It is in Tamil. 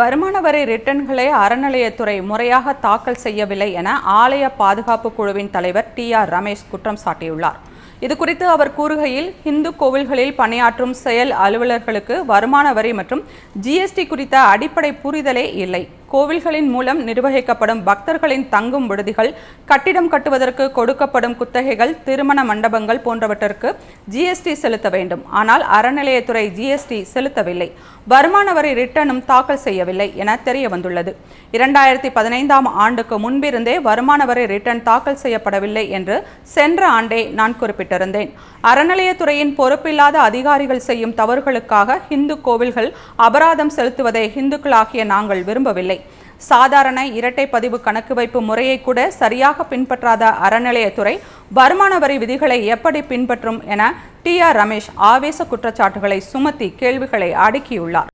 வருமான வரி ரிட்டர்ன்களை அறநிலையத்துறை முறையாக தாக்கல் செய்யவில்லை என ஆலய பாதுகாப்பு குழுவின் தலைவர் டி ஆர் ரமேஷ் குற்றம் சாட்டியுள்ளார். இதுகுறித்து அவர் கூறுகையில் இந்து கோவில்களில் பணியாற்றும் செயல் அலுவலர்களுக்கு வருமான வரி மற்றும் ஜிஎஸ்டி குறித்த அடிப்படை புரிதலே இல்லை. கோவில்களின் மூலம் நிர்வகிக்கப்படும் பக்தர்களின் தங்கும் விடுதிகள் கட்டிடம் கட்டுவதற்கு கொடுக்கப்படும் குத்தகைகள் திருமண மண்டபங்கள் போன்றவற்றிற்கு ஜிஎஸ்டி செலுத்த வேண்டும். ஆனால் அறநிலையத்துறை ஜிஎஸ்டி செலுத்தவில்லை. வருமான வரி ரிட்டனும் தாக்கல் செய்யவில்லை என தெரிய வந்துள்ளது இரண்டாயிரத்தி பதினைந்தாம் ஆண்டுக்கு முன்பிருந்தே வருமான வரி ரிட்டர்ன் தாக்கல் செய்யப்படவில்லை என்று சென்ற ஆண்டே நான் குறிப்பிட்டிருந்தேன். அறநிலையத்துறையின் பொறுப்பில்லாத அதிகாரிகள் செய்யும் தவறுகளுக்காக இந்து கோவில்கள் அபராதம் செலுத்துவதை இந்துக்களாகிய நாங்கள் விரும்பவில்லை. சாதாரண இரட்டை பதிவு கணக்கு வைப்பு முறையை கூட சரியாக பின்பற்றாத அறநிலையத்துறை வருமான வரி விதிகளை எப்படி பின்பற்றும் என டி ஆர் ரமேஷ் ஆவேச குற்றச்சாட்டுகளை சுமத்தி கேள்விகளை அடுக்கியுள்ளார்.